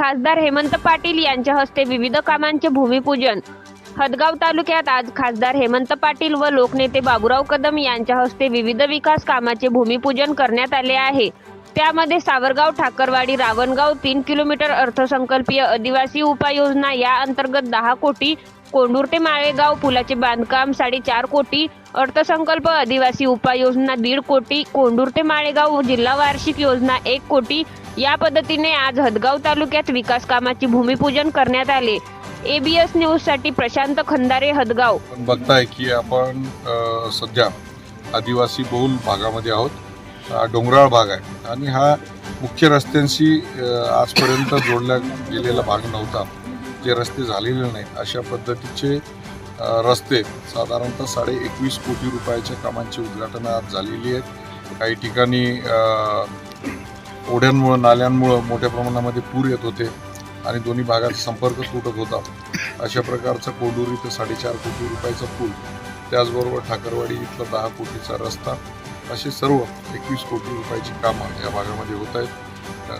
खासदार हेमंत पाटील यांच्या हस्ते विविध कामांचे भूमिपूजन. हदगाव तालुक्यात आज खासदार हेमंत पाटील व लोकनेते बाबुराव कदम यांच्या हस्ते विविध विकास कामाचे भूमिपूजन करण्यात आले आहे. त्यामध्ये सावरगाव ठाकरवाडी रावणगाव तीन किलोमीटर अर्थसंकल्पीय आदिवासी उपाययोजना या अंतर्गत दहा कोटी कोंडूर ते माळेगाव पुलाचे बांधकाम साडेचार कोटी. अर्थसंकल्प आदिवासी उपाययोजना दीड कोटी. कोंडूर ते माळेगाव जिल्हा वार्षिक योजना एक कोटी. या पद्धतीने आज हदगाव तालुक्यात विकास कामाची भूमिपूजन करण्यात आले. एबीएस न्यूजसाठी प्रशांत खंदारे हदगाव. बघताय की आपण सध्या आदिवासी बहुल भागामध्ये आहोत. डोंगराळ भाग आहे. आणि हा मुख्य रस्त्यांशी आजपर्यंत जोडला गेलेला भाग नव्हता. जे रस्ते झालेले नाहीत अशा पद्धतीचे रस्ते साधारणतः साडे एकवीस कोटी रुपयाच्या कामांची उद्घाटनं आज झालेली आहेत. काही ठिकाणी ओढ्यांमुळं नाल्यांमुळं मोठ्या प्रमाणामध्ये पूर येत होते आणि दोन्ही भागात संपर्क तुटत होता. अशा प्रकारचा कोंडूर इथं साडेचार कोटी रुपयाचा पूल त्याचबरोबर ठाकरवाडी इथला दहा कोटीचा रस्ता असे सर्व एकवीस कोटी रुपयाची कामं या भागामध्ये होत आहेत.